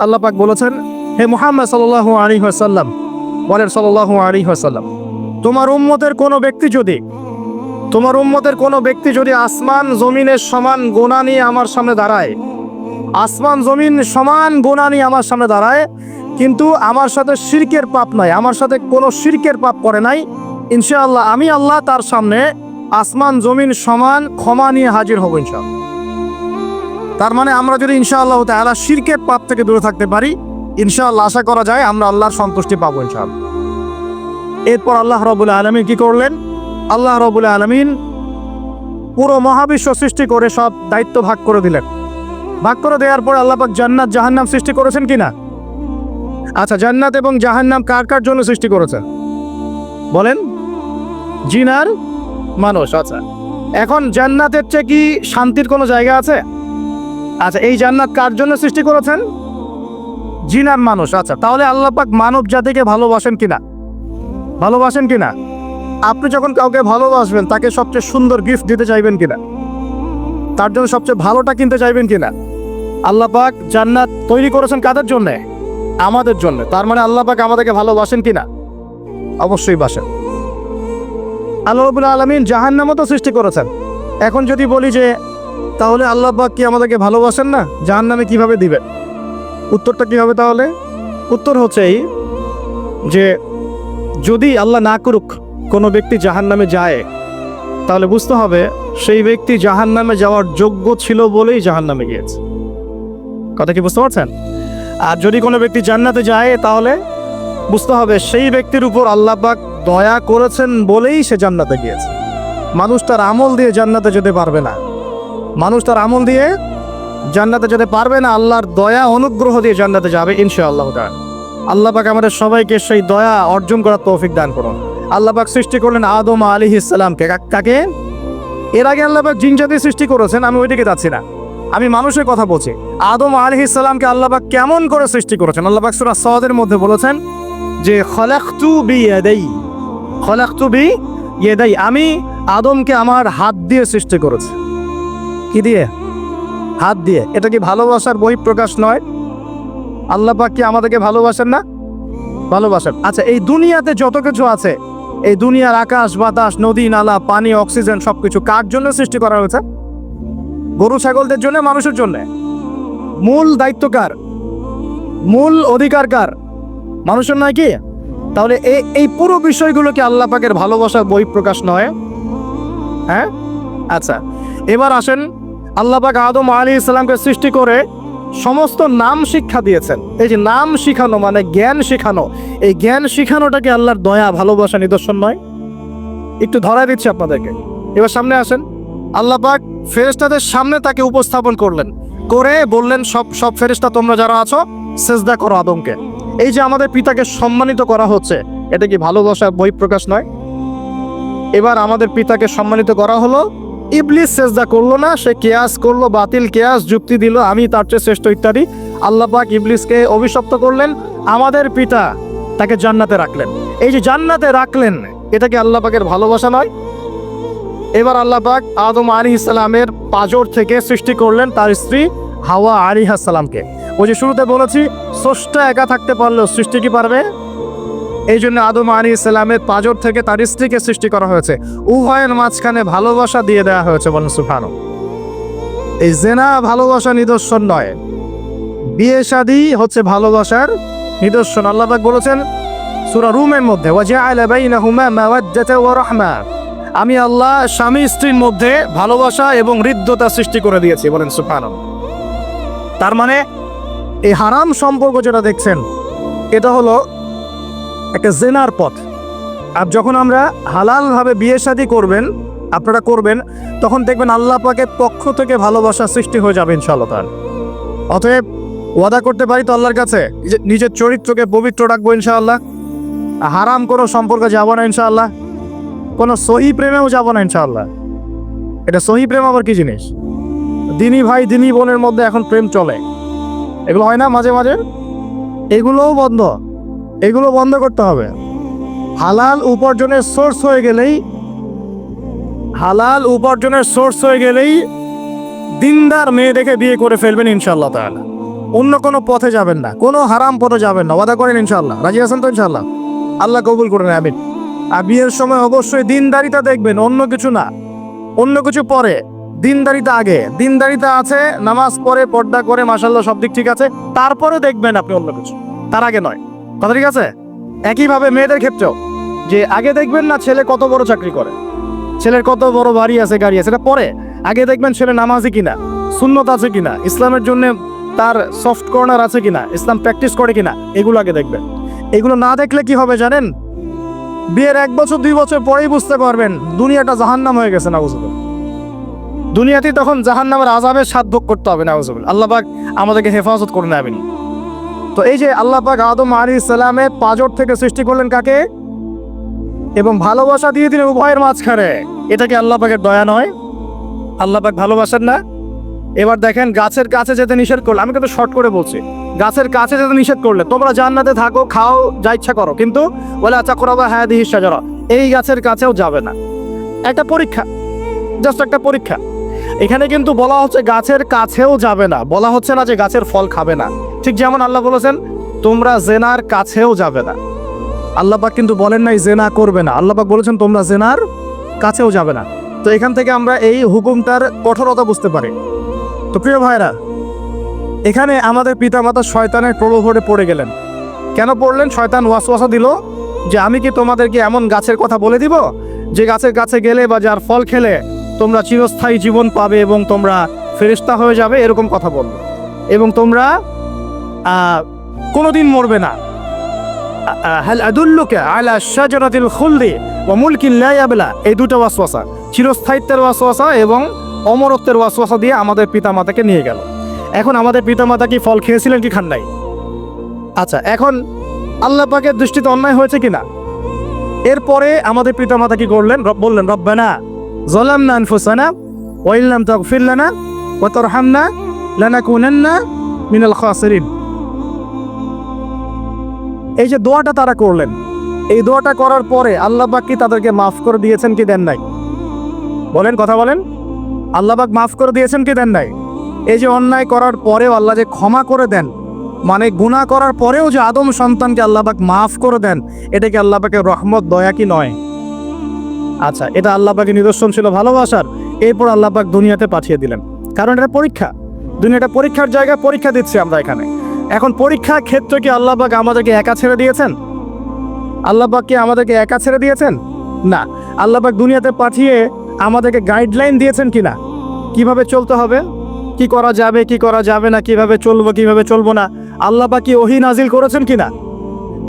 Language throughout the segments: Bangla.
আল্লাহ পাক বলেছেন, হে মুহাম্মদ সাল্লাল্লাহু আলাইহি ওয়াসাল্লাম, বলেন সাল্লাল্লাহু আলাইহি ওয়াসাল্লাম, তোমার উম্মতের কোনো ব্যক্তি যদি, তোমার উম্মতের কোনো ব্যক্তি যদি আসমান জমিনের সমান গোনা নিয়ে আমার সামনে দাঁড়ায়, আসমান জমিন সমান গোনা নিয়ে আমার সামনে দাঁড়ায়, কিন্তু আমার সাথে শিরকের পাপ নাই, আমার সাথে কোনো শিরকের পাপ করে নাই, ইনশাআল্লাহ আমি আল্লাহ তার সামনে আসমান জমিন সমান ক্ষমা নিয়ে হাজির হব ইনশাআল্লাহ। তার মানে আমরা যদি ইনশাআল্লাহ তাআলা শিরকের পাপ থেকে দূরে থাকতে পারি, ইনশাআল্লাহ আশা করা যায় আমরা আল্লাহর সন্তুষ্টি পাবো ইনশাআল্লাহ। এরপর আল্লাহ রবুল আলমিন কি করলেন? আল্লাহ রবুল আলমিন পুরো মহাবিশ্ব সৃষ্টি করে সব দায়িত্ব ভাগ করে দিলেন। ভাগ করে দেওয়ার পর আল্লাহ পাক জান্নাত, জাহান্নাম সৃষ্টি করেছেন কিনা? আচ্ছা জান্নাত এবং জাহান্নাম কার কার জন্য সৃষ্টি করেছে? বলেন। জিনার মানুষ আচ্ছা। এখন জান্নাতের চেয়ে কি শান্তির কোনো জায়গা আছে? আচ্ছা এই জান্নাত কার জন্য সৃষ্টি করেছেন? জিনার মানুষ। আচ্ছা তাহলে আল্লাহ পাক মানব জাতিকে ভালোবাসেন কিনা? ভালোবাসেন কিনা? আপনি যখন কাউকে ভালোবাসবেন, তাকে সবচেয়ে সুন্দর গিফট দিতে চাইবেন কিনা? তার জন্য সবচেয়ে ভালোটা কিনতে চাইবেন কিনা? আল্লাহ পাক জান্নাত তৈরি করেছেন কাদের জন্য? আমাদের জন্য। তার মানে আল্লাহ পাক আমাদেরকে ভালোবাসেন কিনা? অবশ্যই বাসেন। আল্লাহ রবুল্লা আলমিন জাহান্নামও তো সৃষ্টি করেছেন। এখন যদি বলি যে তাহলে আল্লাহ পাক কি আমাদেরকে ভালোবাসেন না? জাহান্নামে কীভাবে দিবেন? উত্তরটা কি হবে তাহলে? উত্তর হচ্ছে এই যে যদি আল্লাহ না করুক, কোনো ব্যক্তি জাহান নামে যায়, তাহলে বুঝতে হবে সেই ব্যক্তি জাহান নামে যাওয়ার যোগ্য ছিল বলেই জাহান নামে গিয়েছে। কথা কি বুঝতে পারছেন? আর যদি কোনো ব্যক্তি জান্নাতে যায়, তাহলে বুঝতে হবে সেই ব্যক্তির উপর আল্লাহ পাক দয়া করেছেন বলেই সে জান্নাতে গিয়েছে। মানুষ তার আমল দিয়ে জান্নাতে যেতে পারবে না। মানুষ তার আমল দিয়ে জান্নাতে যেতে পারবে না, আল্লাহর দয়া, অনুগ্রহ দিয়ে জান্নাতে যাবে তাআলা। আল্লাহ পাক আমাদের সবাইকে সেই দয়া অর্জন করার তৌফিক দান করুন। আল্লাহ পাক সৃষ্টি করলেন আদম আলী ইসলামকে কাকে? এর আগে আল্লাহ পাক জিন জাতি সৃষ্টি করেছেন, আমি ওইদিকে যাচ্ছি না। আমি মানুষের কথা বলছি। আদম আলী ইসলামকে আল্লাহ পাক কেমন করে সৃষ্টি করেছেন? আল্লাহ পাক সূরা সওয়াদের মধ্যে বলেছেন যে, খলাকতু বি ইয়াদাই খলাকতু বি ইয়াদাই আমি আদমকে আমার হাত দিয়ে সৃষ্টি করেছি। কি দিয়ে? হাত দিয়ে। এটা কি ভালোবাসার বহিঃপ্রকাশ নয়? আল্লাহ পাক কি আমাদেরকে ভালোবাসেন না? ভালোবাসেন। আচ্ছা এই দুনিয়াতে যত কিছু আছে, এই দুনিয়ার আকাশ, বাতাস, নদী, নালা, পানি, অক্সিজেন সবকিছু কার জন্য সৃষ্টি করা হয়েছে? গরু, ছাগলদের জন্য, মানুষের জন্য? মূল দায়িত্ব কার? মূল অধিকার কার? মানুষের নয় কি? তাহলে এই এই পুরো বিষয়গুলোকে আল্লাহ পাকের ভালোবাসার বহিঃপ্রকাশ নয়? হ্যাঁ? আচ্ছা এবার আসেন আল্লাহ পাক আদম আলী ইসলামকে সৃষ্টি করে সমস্ত নাম শিক্ষা দিয়েছেন। এই যে নাম শিখানো মানে জ্ঞান শেখানো। এই জ্ঞান শিখানোটাকে আল্লাহর দয়া, ভালোবাসা, নিদর্শন নয়। একটু ধরাই দিচ্ছি আপনাদেরকে। এবার সামনে আসেন। আল্লাহ পাক ফেরেশতাদের সামনে তাকে উপস্থাপন করলেন। করে বললেন, সব সব ফেরেশতা তোমরা যারা আছো, সেজদা করো আদমকে। এই যে আমাদের পিতাকে সম্মানিত করা হচ্ছে, এটা কি ভালোবাসার বহিঃপ্রকাশ নয়? এবার আমাদের পিতাকে সম্মানিত করা হলো ইবলিস সেজদা করল না, সে কেয়াস করল, বাতিল কেয়াস, যুক্তি দিল, আমি তার চেয়ে শ্রেষ্ঠ ইত্যাদি। আল্লাহ পাক ইবলিসকে অভিশপ্ত করলেন, আমাদের পিতা তাকে জান্নাতে রাখলেন। এই যে জান্নাতে রাখলেন এটা কি আল্লাহ পাকের ভালোবাসা নয়। এবার আল্লাহ পাক আদম আলী ইসলামের পাজর থেকে সৃষ্টি করলেন তার স্ত্রী হাওয়া আলী সালামকে। ওই যে শুরুতে বলেছি, স্রষ্টা একা থাকতে পারলেও সৃষ্টি কি পারবে? এই জন্য আদম আলী ইসলামের পাজর থেকে তার স্ত্রীকে সৃষ্টি করা হয়েছে। উভয়ের মাঝখানে ভালোবাসা দিয়ে দেওয়া হয়েছে বলেন সুফানো এই জেনা ভালোবাসা নিদর্শন নয়। বিয়ে শাদী হচ্ছে ভালোবাসার নিদর্শন। আল্লাহবাক বলেছেন সূরা রুমের মধ্যে আমি আল্লাহ স্বামী স্ত্রীর মধ্যে ভালোবাসা এবং হৃদ্যতা সৃষ্টি করে দিয়েছি বলেন সুবহানাল্লাহ। তার মানে এই হারাম সম্পর্ক যেটা দেখছেন, এটা হলো একটা জেনার পথ। আর যখন আমরা হালালভাবে বিয়ে শাদী করবেন, আপনারা করবেন, তখন দেখবেন আল্লাহ পাকের পক্ষ থেকে ভালোবাসা সৃষ্টি হয়ে যাবে ইনশাআল্লাহ অতএব ওয়াদা করতে পারি তো আল্লাহর কাছে নিজের চরিত্রকে পবিত্র রাখব ইনশাআল্লাহ। হারাম কোনো সম্পর্কে যাব না ইনশাআল্লাহ। কোনো সহি প্রেমেও যাব না ইনশাআল্লাহ। এটা সহি প্রেম আবার কি জিনিস? দিনী ভাই, দিনী বোনের মধ্যে এখন প্রেম চলে। এগুলো হয় না মাঝে মাঝে? এগুলোও বন্ধ। এগুলো বন্ধ করতে হবে। হালাল উপার্জনের সোর্স হয়ে গেলেই, হালাল উপার্জনের সোর্স হয়ে গেলেই দিনদার মেয়ে দেখে বিয়ে করে ফেলবেন ইনশাল্লাহ তাহলে অন্য কোনো পথে যাবেন না, কোনো হারাম পথে যাবেন না। ওয়াদা করেন ইনশাল্লাহ রাজি আছেন তো ইনশাল্লাহ আল্লাহ কবুল করেন, আমিন। আর বিয়ের সময় অবশ্যই দিনদারিতা দেখবেন, অন্য কিছু না। অন্য কিছু পরে, দিনদারিতা আগে। দিনদারিতা আছে, নামাজ পড়ে পর্দা করে মাসাল্লাহ সব দিক ঠিক আছে। তারপরে দেখবেন আপনি অন্য কিছু। তার আগে নয়। কথা ঠিক আছে? একইভাবে মেয়েদের ক্ষেত্রেও, যে আগে দেখবেন না ছেলে কত বড় চাকরি করে। ছেলের কত বড় বাড়ি আছে, গাড়ি আছে, এটা পরে। আগে দেখবেন ছেলে নামাজি কিনা, সুন্নত আছে কিনা, ইসলামের জন্য তার সফট কর্নার আছে কিনা, ইসলাম প্র্যাকটিস করে কিনা, এগুলো আগে দেখবেন। এগুলো না দেখলে কি হবে জানেন? বিয়ের এক বছর, দুই বছর পরেই বুঝতে পারবেন, দুনিয়াটা জাহান্নাম হয়ে গেছে নাউজুবিল দুনিয়াতেই তখন জাহান্নামের আজাবের ভোগ করতে হবে নাউজুবিল আল্লাহ পাক আমাদেরকে হেফাজত করে নেবেন তো এই যে আল্লাহ পাক আদম আলী ইসলামের পাজর থেকে সৃষ্টি করলেন কাকে? এবং ভালোবাসা দিয়ে দিলেন উভয়ের মাঝখানে। এটা কি আল্লাহ পাকের দয়া নয়? আল্লাহ পাক ভালোবাসেন না? এবার দেখেন গাছের কাছে যেতে নিষেধ করলে, আমি কিন্তু শর্ট করে বলছি, গাছের কাছে যেতে নিষেধ করলে তোমরা জান্নাতে থাকো, খাও, যা ইচ্ছা করো, কিন্তু বলে আচ্ছা করাবা হ্যাঁ দিহি সাজারা এই গাছের কাছেও যাবে না। একটা পরীক্ষা জাস্ট একটা পরীক্ষা। এখানে কিন্তু বলা হচ্ছে গাছের কাছেও যাবে না। বলা হচ্ছে না যে গাছের ফল খাবে না। ঠিক যেমন আল্লাহ বলেছেন, তোমরা জেনার কাছেও যাবে না। আল্লাপাক কিন্তু বলেন নাই, জেনা করবে না। আল্লাপাক বলেছেন, তোমরা জেনার কাছেও যাবে না। তো এখান থেকে আমরা এই হুকুমটার কঠোরতা বুঝতে পারি। তো প্রিয় ভাইরা এখানে আমাদের পিতামাতা শয়তানের প্রলোভনে পড়ে গেলেন। কেন পড়লেন? শয়তান ওয়াসওয়াসা দিল যে, আমি কি তোমাদেরকে এমন গাছের কথা বলে দিব? যে গাছের কাছে গেলে বা যার ফল খেলে তোমরা চিরস্থায়ী জীবন পাবে এবং তোমরা ফেরিস্তা হয়ে যাবে, এরকম কথা বলব এবং তোমরা কোনোদিন মরবে না। এই দুটো চিরস্থায়িত্বের এবং অমরত্বের দিয়ে আমাদের পিতামাতাকে নিয়ে গেল। এখন আমাদের পিতামাতা কি ফল খেয়েছিলেন কি আচ্ছা এখন দৃষ্টিতে অন্যায় হয়েছে কিনা? এরপরে আমাদের পিতামাতা কি করলেন? বললেন, রব্বানা জলামনা আনফুসানা ওয়া ইল্লাম তাগফির লানা ওয়া তারহামনা লানাকুনান্না মিনাল খাসিরিন এই যে দোয়াটা তারা করলেন, এই দোয়াটা করার পরে আল্লাহ কি তাদেরকে মাফ করে দিয়েছেন কি দেন নাই? বলেন, কথা বলেন। আল্লাহ মাফ করে দিয়েছেন কি দেন নাই? এই যে অন্যায় করার পরেও আল্লাহ যে ক্ষমা করে দেন মানে গুনাহ করার পরেও যে আদম সন্তানকে আল্লাহবাক মাফ করে দেন, এটা কি আল্লাহবাকের রহমত, দয়া কি নয়? আচ্ছা এটা আল্লাহ পাকের নিদর্শন ছিল ভালোবাসার, এরপর আল্লাহ পাক দুনিয়াতে পাঠিয়ে দিলেন। কারণ এটা পরীক্ষা। দুনিয়াটা পরীক্ষার জায়গায় পরীক্ষা দিচ্ছি আমরা এখানে। এখন পরীক্ষা ক্ষেত্রে কি আল্লাহ পাক আমাদেরকে একা ছেড়ে দিয়েছেন? আল্লাহ পাক কি আমাদেরকে একা ছেড়ে দিয়েছেন? না। আল্লাহ পাক দুনিয়াতে পাঠিয়ে আমাদেরকে গাইডলাইন দিয়েছেন কি না কীভাবে চলতে হবে? কি করা যাবে, কি করা যাবে না, কীভাবে চলবো কীভাবে চলবো না? আল্লাহ পাক কি ওহি নাজিল করেছেন কিনা?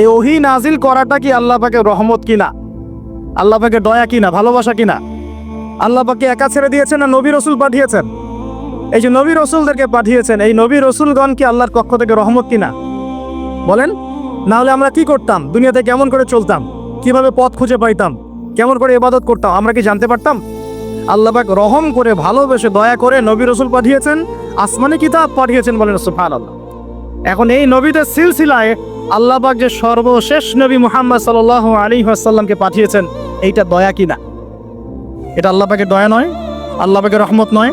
এই ওহি নাজিল করাটা কি আল্লাহ পাকের রহমত কিনা? আল্লাহ পাকের দয়া কিনা, ভালোবাসা কিনা? আল্লাহ পাকে একা ছেড়ে দিয়েছেন না নবী রসুল পাঠিয়েছেন? এই যে নবী রসুলদেরকে পাঠিয়েছেন, এই নবী রসুলগণ কি আল্লাহর পক্ষ থেকে রহমত কিনা? বলেন না হলে আমরা কি করতাম? দুনিয়াতে কেমন করে চলতাম? কীভাবে পথ খুঁজে পাইতাম? কেমন করে ইবাদত করতাম? আমরা কি জানতে পারতাম? আল্লাহ পাক রহম করে, ভালোবেসে, দয়া করে নবী রসুল পাঠিয়েছেন, আসমানি কিতাব পাঠিয়েছেন বলেন সুফান আল্লাহ এখন এই নবীদের সিলসিলায় আল্লাহ পাক যে সর্বশেষ নবী মুহাম্মদ সাল আলী আসাল্লামকে পাঠিয়েছেন এইটা দয়া কিনা এটা আল্লাহ পাকের দয়া নয়, আল্লাহ পাকের রহমত নয়।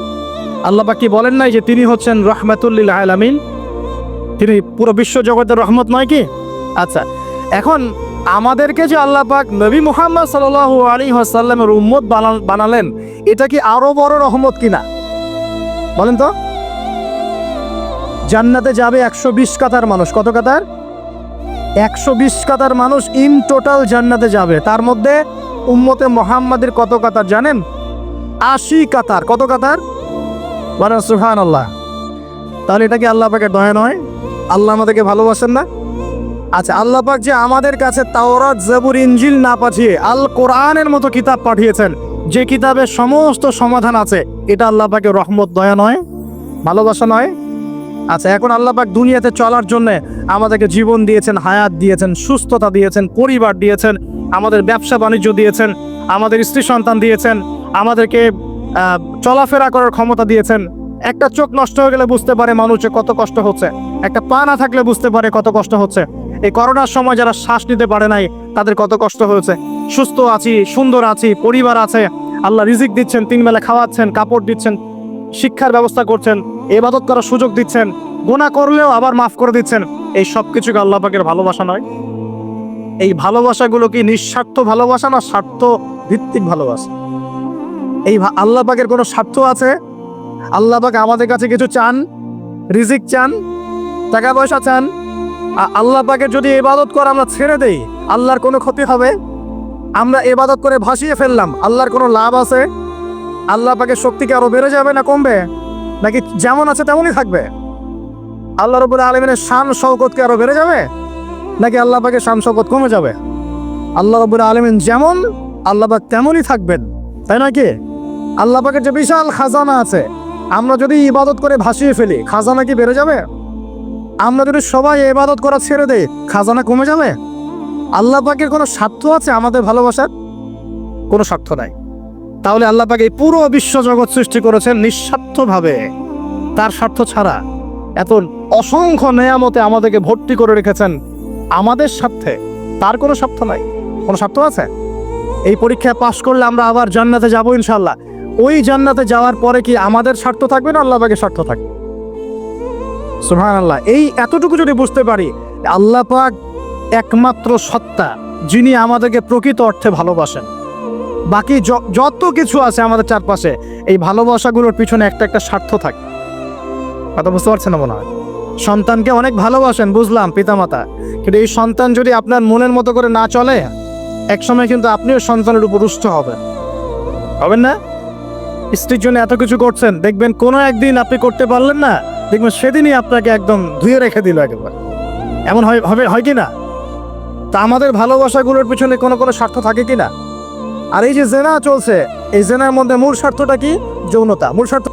আল্লাহ পাক কি বলেন নাই যে তিনি হচ্ছেন রহমাতুল্লিল আলামিন? তিনি পুরো বিশ্ব জগতের রহমত নয় কি? আচ্ছা এখন আমাদেরকে যে আল্লাহ পাক নবী মুহাম্মদ সাল আলী আসাল্লামের উম্মত বানা- বানালেন, এটা কি আরও বড় রহমত কিনা বলেন তো। জান্নাতে যাবে একশো বিশ কাতার মানুষ। কত কাতার? একশো বিশ কাতার মানুষ ইন টোটাল জান্নাতে যাবে। তার মধ্যে উম্মতে মোহাম্মদের কত কাতার জানেন? আশি কাতার। কত কাতার? বলেন সুহান আল্লাহ তাহলে এটা কি আল্লাহ পাকের দয়া নয়? আল্লাহ আমাদেরকে ভালোবাসেন না? আচ্ছা আল্লাহ পাক যে আমাদের কাছে তাওরাত, জাবুর ইঞ্জিল না পাঠিয়ে আল কোরআনের মতো কিতাব পাঠিয়েছেন, যে কিতাবে সমস্ত সমাধান আছে, এটা আল্লাহ পাকের রহমত, দয়া নয়? ভালোবাসা নয়? আচ্ছা এখন আল্লাহ পাক দুনিয়াতে চলার জন্য আমাদেরকে জীবন দিয়েছেন, হায়াত দিয়েছেন, সুস্থতা দিয়েছেন, পরিবার দিয়েছেন, আমাদের ব্যবসা বাণিজ্য দিয়েছেন, আমাদের স্ত্রী সন্তান দিয়েছেন, আমাদেরকে চলাফেরা করার ক্ষমতা দিয়েছেন। একটা চোখ নষ্ট হয়ে গেলে বুঝতে পারে মানুষের কত কষ্ট হচ্ছে। একটা পা না থাকলে বুঝতে পারে কত কষ্ট হচ্ছে। এই করোনার সময় যারা শ্বাস নিতে পারে নাই, তাদের কত কষ্ট হয়েছে। সুস্থ আছি, সুন্দর আছি, পরিবার আছে। আল্লাহ রিজিক দিচ্ছেন, তিন বেলা খাওয়াচ্ছেন, কাপড় দিচ্ছেন, শিক্ষার ব্যবস্থা করছেন। এবাদত করার সুযোগ দিচ্ছেন গোনা করলেও আবার মাফ করে দিচ্ছেন। এই সব কিছুকে আল্লাহ পাকের ভালোবাসা নয়। এই ভালোবাসাগুলো কি নিঃস্বার্থ ভালোবাসা না স্বার্থ ভিত্তিক ভালোবাসা? এই আল্লাহ পাকের কোনো স্বার্থ আছে? আল্লাহ পাক আমাদের কাছে কিছু চান, রিজিক চান, টাকা পয়সা চান। আল্লাহ পাকের যদি এবাদত করে আমরা ছেড়ে দেই, আল্লাহর কোনো ক্ষতি হবে? আমরা এবাদত করে ভাসিয়ে ফেললাম, আল্লাহর কোনো লাভ আছে? আল্লাহ শক্তি কি আরও বেড়ে যাবে না কমবে? নাকি যেমন আছে তেমনই থাকবে? আল্লাহ রবুল আলমিনের শান শৌকত কি আরও বেড়ে যাবে? নাকি আল্লাহ পাকের শান শৌকত কমে যাবে? আল্লাহ রবুল আলমিন যেমন, আল্লাহ পাক তেমনই থাকবেন। তাই নয় কি? আল্লাহ পাকের যে বিশাল খাজানা আছে, আমরা যদি ইবাদত করে ভাসিয়ে ফেলি, খাজানা কি বেড়ে যাবে? আমরা যদি সবাই ইবাদত করা ছেড়ে দেই, খাজানা কমে যাবে? আল্লাহ পাকের কোনো স্বার্থ আছে আমাদের ভালোবাসার? কোনো স্বার্থ নাই। তাহলে আল্লাহ পাক এই পুরো বিশ্ব জগৎ সৃষ্টি করেছেন নিঃস্বার্থভাবে। তার স্বার্থ ছাড়া এত অসংখ্য নেয়ামতে আমাদেরকে ভর্তি করে রেখেছেন আমাদের স্বার্থে। তার কোনো স্বার্থ নাই। কোনো স্বার্থ আছে? এই পরীক্ষায় পাশ করলে আমরা আবার জান্নাতে যাব ইনশাল্লাহ ওই জান্নাতে যাওয়ার পরে কি আমাদের স্বার্থ থাকবে না আল্লাহ পাকের স্বার্থ থাকবে? সুহান আল্লাহ এই এতটুকু যদি বুঝতে পারি, আল্লাহ পাক একমাত্র সত্তা যিনি আমাদেরকে প্রকৃত অর্থে ভালোবাসেন। বাকি যত কিছু আছে আমাদের চারপাশে, এই ভালোবাসাগুলোর পিছনে একটা একটা স্বার্থ থাকে। কথা বুঝতে পারছেন না মনে হয়? সন্তানকে অনেক ভালোবাসেন, বুঝলাম, পিতামাতা। কিন্তু এই সন্তান যদি আপনার মনের মতো করে না চলে, একসময় কিন্তু আপনিও সন্তানের উপর রুষ্ট হবেন। হবেন না? স্ত্রীর জন্য এত কিছু করছেন, দেখবেন কোনো একদিন আপনি করতে পারলেন না, দেখবেন সেদিনই আপনাকে একদম ধুয়ে রেখে দিল একেবারে। এমন হয়, হবে, হয় কি না? তা আমাদের ভালোবাসাগুলোর পিছনে কোনো কোনো স্বার্থ থাকে কি না? আর এই যে জেনা চলছে এই জেনার মধ্যে মূল স্বার্থটা কি? যৌনতা। মূল স্বার্থ